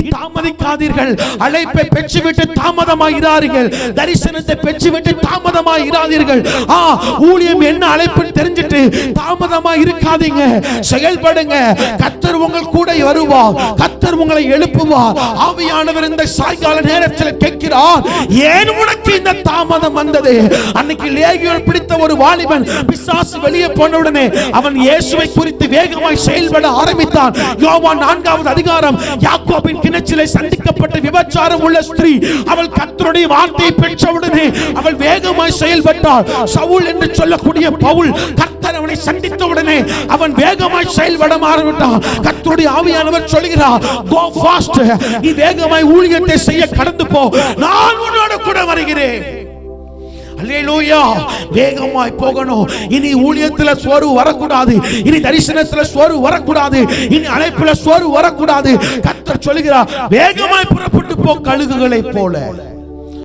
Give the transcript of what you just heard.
இனி தாமதிக்காதீர்கள். அழைப்பை பெற்றுவிட்டு தாமதமாகிறார்கள் தரிசனத்தை பெற்றுவிட்டு தாமதமாகிறார்கள் ஆ ஊழியம் என்ன அழைப்புன்னு தெரிஞ்சிட்டு தாமதமா இருக்காதீங்க செயல்படுங்க. கத்தர் உங்கள் கூட வருவார் கத்தர் உங்களை எழுப்புவார் ஆவியானவர் இந்த சாயங்கால நேரத்தில் கேட்கிறார் ஏன் உனக்கு இந்த தாமதம் வந்தது? அன்னைக்கு லேகியோன் பிடித்த ஒரு வாலிபன் பிசாசு வெளியே போன உடனே அவன் இயேசுவை குறித்து வேகமாய் செயல்பட ஆரம்பித்தான். யோவான் நான்காவது அதிகாரம் யாக்கோபின் கிணச்சிலை சந்திக்கப்பட்ட விபச்சாரம் உள்ள ஸ்திரீ அவள் கத்தருடைய வார்த்தையை பெற்றவுடனே அவள் வேகமாய் செயல்பட்டாள். சவுல் என்று சொல்லக்கூடிய பவுல் கர்த்தர் அவனை சந்தித்த உடனே அவன் வேகமாய் செயல்பட ஆரம்பித்தான் கர்த்தருடைய ஆவியானவர் சொல்கிறார் கோ ஃபாஸ்ட் நீ வேகமாய் ஊழியத்தை செய்ய கடந்து போ. நான் உன்னோட கூட வருகிறேன். அல்லேலூயா வேகமாய் போகணும். இனி ஊழியத்துல சோர்வு வரக்கூடாது. இனி தரிசனத்துல சோர்வு வரக்கூடாது. இனி அழைப்புல சோர்வு வரக்கூடாது. கத்த சொல்லுகிறார் வேகமாய் புறப்பட்டு போ கழுகுகளை போல.